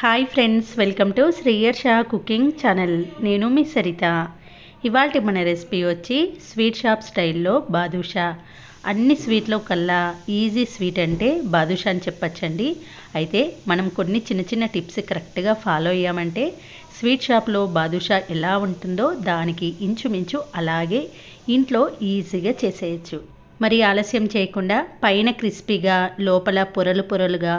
Hi friends welcome to శ్రీయర్ షా cooking channel నేను మీ సరిత. ఇవాళ మన రెసిపీ వచ్చి స్వీట్ షాప్ స్టైల్లో బాదుషా. అన్ని స్వీట్లో కల్లా ఈజీ స్వీట్ అంటే బాదుషా అని చెప్పచ్చండి. అయితే మనం కొన్ని చిన్న చిన్న టిప్స్ కరెక్ట్గా ఫాలో అయ్యామంటే స్వీట్ షాప్లో బాదుషా ఎలా ఉంటుందో దానికి ఇంచుమించు అలాగే ఇంట్లో ఈజీగా చేసేయచ్చు. మరి ఆలస్యం చేయకుండా పైన క్రిస్పీగా లోపల పొరలు పొరలుగా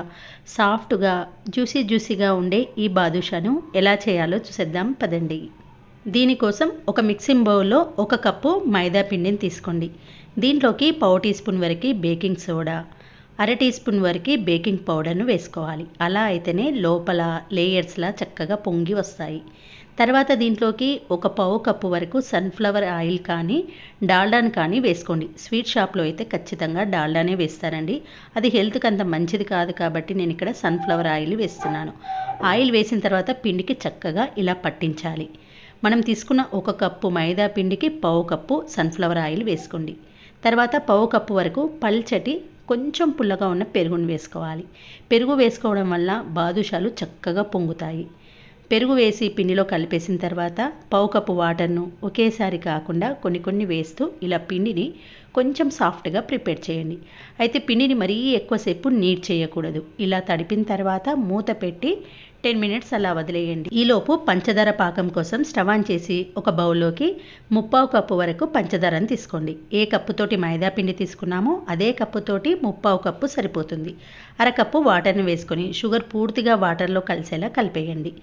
సాఫ్ట్గా జ్యూసీ జ్యూసీగా ఉండే ఈ బాదుషాను ఎలా చేయాలో చూసేద్దాం పదండి. దీనికోసం ఒక మిక్సింగ్ బౌల్లో ఒక కప్పు మైదా పిండిని తీసుకోండి. దీంట్లోకి పావు టీ స్పూన్ వరకు బేకింగ్ సోడా అర టీ స్పూన్ వరకు బేకింగ్ పౌడర్ను వేసుకోవాలి. అలా అయితేనే లోపల లేయర్స్లా చక్కగా పొంగి వస్తాయి. తర్వాత దీంట్లోకి ఒక పావు కప్పు వరకు సన్ఫ్లవర్ ఆయిల్ కానీ డాల్డాను కానీ వేసుకోండి. స్వీట్ షాప్లో అయితే ఖచ్చితంగా డాల్డానే వేస్తారండి. అది హెల్త్కి అంత మంచిది కాదు కాబట్టి నేను ఇక్కడ సన్ఫ్లవర్ ఆయిల్ వేస్తున్నాను. ఆయిల్ వేసిన తర్వాత పిండికి చక్కగా ఇలా పట్టించాలి. మనం తీసుకున్న ఒక కప్పు మైదా పిండికి పావు కప్పు సన్ఫ్లవర్ ఆయిల్ వేసుకోండి. తర్వాత పావు కప్పు వరకు పల్చటి కొంచెం పుల్లగా ఉన్న పెరుగును వేసుకోవాలి. పెరుగు వేసుకోవడం వల్ల బాదుషాలు చక్కగా పొంగుతాయి. పెరుగు వేసి పిండిలో కలిపేసిన తర్వాత పావు కప్పు వాటర్ను ఒకేసారి కాకుండా కొన్ని కొన్ని వేస్తూ ఇలా పిండిని కొంచెం సాఫ్ట్గా ప్రిపేర్ చేయండి. అయితే పిండిని మరీ ఎక్కువసేపు నీట్ చేయకూడదు. ఇలా తడిపిన తర్వాత మూత పెట్టి టెన్ మినిట్స్ అలా వదిలేయండి. ఈలోపు పంచదార పాకం కోసం స్టవ్ ఆన్ చేసి ఒక బౌల్లోకి ముప్పావు కప్పు వరకు పంచదారని తీసుకోండి. ఏ కప్పుతోటి మైదా పిండి తీసుకున్నామో అదే కప్పుతోటి ముప్పావు కప్పు సరిపోతుంది. అరకప్పు వాటర్ని వేసుకొని షుగర్ పూర్తిగా వాటర్లో కలిసేలా కలిపేయండి.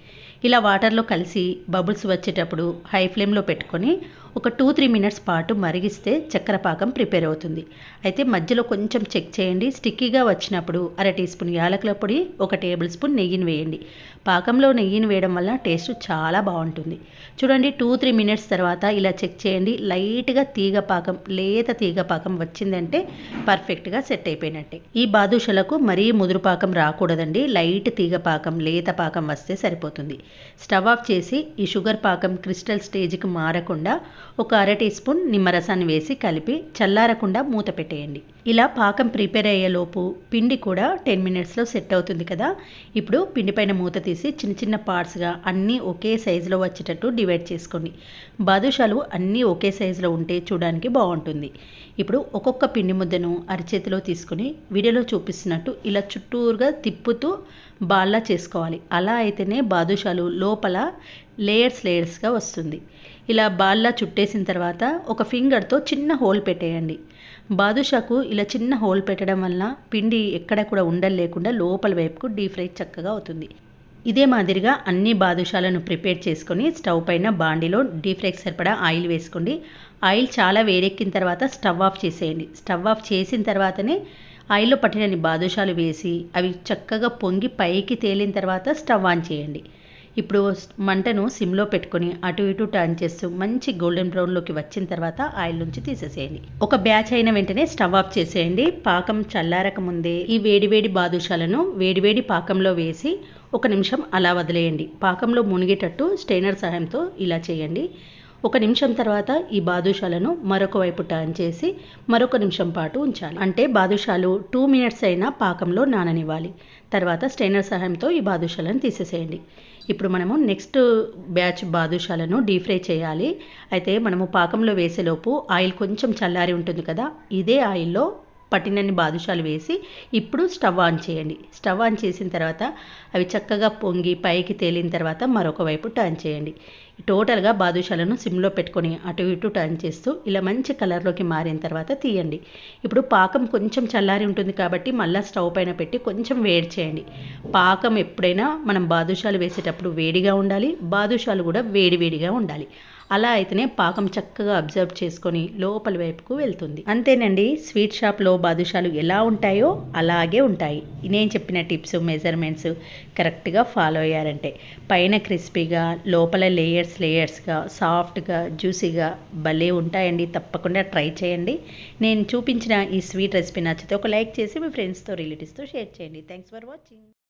ఇలా వాటర్లో కలిసి బబుల్స్ వచ్చేటప్పుడు హై ఫ్లేమ్లో పెట్టుకొని ఒక టూ త్రీ మినిట్స్ పాటు మరిగిస్తే చక్కెర పాకం ప్రిపేర్ అవుతుంది. అయితే మధ్యలో కొంచెం చెక్ చేయండి. స్టిక్కీగా వచ్చినప్పుడు అర టీ స్పూన్ యాలకుల పొడి ఒక టేబుల్ స్పూన్ నెయ్యిని వేయండి. పాకంలో నెయ్యిని వేయడం వల్ల టేస్ట్ చాలా బాగుంటుంది. చూడండి టూ త్రీ మినిట్స్ తర్వాత ఇలా చెక్ చేయండి. లైట్గా తీగ పాకం లేత తీగ పాకం వచ్చిందంటే పర్ఫెక్ట్గా సెట్ అయిపోయినట్టే. ఈ బాదుషలకు మరీ ముదురు పాకం రాకూడదండి. లైట్ తీగ పాకం లేత పాకం వస్తే సరిపోతుంది. స్టవ్ ఆఫ్ చేసి ఈ షుగర్ పాకం క్రిస్టల్ స్టేజ్కి మారకుండా ఒక అర టీ స్పూన్ నిమ్మరసాన్ని వేసి కలిపి చల్లారకుండా మూత పెట్టేయండి. ఇలా పాకం ప్రిపేర్ అయ్యేలోపు పిండి కూడా టెన్ మినిట్స్లో సెట్ అవుతుంది కదా. ఇప్పుడు పిండి పైన మూత తీసి చిన్న చిన్న పార్ట్స్గా అన్నీ ఒకే సైజులో వచ్చేటట్టు డివైడ్ చేసుకోండి. బాదుషాలు అన్నీ ఒకే సైజులో ఉంటే చూడడానికి బాగుంటుంది. ఇప్పుడు ఒక్కొక్క పిండి ముద్దను అరిచేతిలో తీసుకొని వీడియోలో చూపిస్తున్నట్టు ఇలా చుట్టూరుగా తిప్పుతూ బాల్లా చేసుకోవాలి. అలా అయితేనే బాదుషాలు లోపల లేయర్స్ లేయర్స్గా వస్తుంది. ఇలా బాల్లా చుట్టేసిన తర్వాత ఒక ఫింగర్తో చిన్న హోల్ పెట్టేయండి. బాదుషాకు ఇలా చిన్న హోల్ పెట్టడం వల్ల పిండి ఎక్కడ కూడా ఉండలు లేకుండా లోపల వైపుకు డీప్ ఫ్రై చక్కగా అవుతుంది. ఇదే మాదిరిగా అన్ని బాదుషాలను ప్రిపేర్ చేసుకొని స్టవ్ పైన బాండిలో డీప్ ఫ్రైకి సరిపడా ఆయిల్ వేసుకోండి. ఆయిల్ చాలా వేడెక్కిన తర్వాత స్టవ్ ఆఫ్ చేసేయండి. స్టవ్ ఆఫ్ చేసిన తర్వాతనే ఆయిల్లో పట్టినన్ని బాదుషాలు వేసి అవి చక్కగా పొంగి పైకి తేలిన తర్వాత స్టవ్ ఆన్ చేయండి. ఇప్పుడు మంటను సిమ్లో పెట్టుకొని అటు ఇటు టర్న్ చేస్తూ మంచి గోల్డెన్ బ్రౌన్లోకి వచ్చిన తర్వాత ఆయిల్ నుంచి తీసేసేయండి. ఒక బ్యాచ్ అయిన వెంటనే స్టవ్ ఆఫ్ చేసేయండి. పాకం చల్లారక ముందే ఈ వేడివేడి బాదుషాలను వేడివేడి పాకంలో వేసి ఒక నిమిషం అలా వదిలేయండి. పాకంలో మునిగేటట్టు స్టెయినర్ సహాయంతో ఇలా చేయండి. ఒక నిమిషం తర్వాత ఈ బాదుషాలను మరొక వైపు టర్న్ చేసి మరొక నిమిషం పాటు ఉంచాలి. అంటే బాదుషాలు టూ మినిట్స్ అయినా పాకంలో నాననివ్వాలి. తర్వాత స్టెయినర్ సహాయంతో ఈ బాదుషాలను తీసేసేయండి. ఇప్పుడు మనము నెక్స్ట్ బ్యాచ్ బాదుషాలను డీప్ ఫ్రై చేయాలి. అయితే మనము పాకంలో వేసేలోపు ఆయిల్ కొంచెం చల్లారి ఉంటుంది కదా ఇదే ఆయిల్లో పట్టినన్ని బాదుషాలు వేసి ఇప్పుడు స్టవ్ ఆన్ చేయండి. స్టవ్ ఆన్ చేసిన తర్వాత అవి చక్కగా పొంగి పైకి తేలిన తర్వాత మరొక వైపు టర్న్ చేయండి. టోటల్గా బాదుషాలను సిమ్లో పెట్టుకొని అటు ఇటు టర్న్ చేస్తూ ఇలా మంచి కలర్లోకి మారిన తర్వాత తీయండి. ఇప్పుడు పాకం కొంచెం చల్లారి ఉంటుంది కాబట్టి మళ్ళీ స్టవ్ పైన పెట్టి కొంచెం వేడి చేయండి. పాకం ఎప్పుడైనా మనం బాదుషాలు వేసేటప్పుడు వేడిగా ఉండాలి బాదుషాలు కూడా వేడివేడిగా ఉండాలి. అలా అయితేనే పాకం చక్కగా అబ్జర్వ్ చేసుకొని లోపలి వైపుకు వెళ్తుంది. అంతేనండి స్వీట్ షాప్లో బాదుషాలు ఎలా ఉంటాయో అలాగే ఉంటాయి. నేను చెప్పిన టిప్స్ మెజర్మెంట్స్ కరెక్ట్గా ఫాలో అయ్యారంటే పైన క్రిస్పీగా లోపల లేయర్స్ లేయర్స్గా సాఫ్ట్గా జ్యూసీగా భలే ఉంటాయండి. తప్పకుండా ట్రై చేయండి. నేను చూపించిన ఈ స్వీట్ రెసిపీ నచ్చితే ఒక లైక్ చేసి మీ ఫ్రెండ్స్తో రిలేటివ్స్తో షేర్ చేయండి. Thanks for watching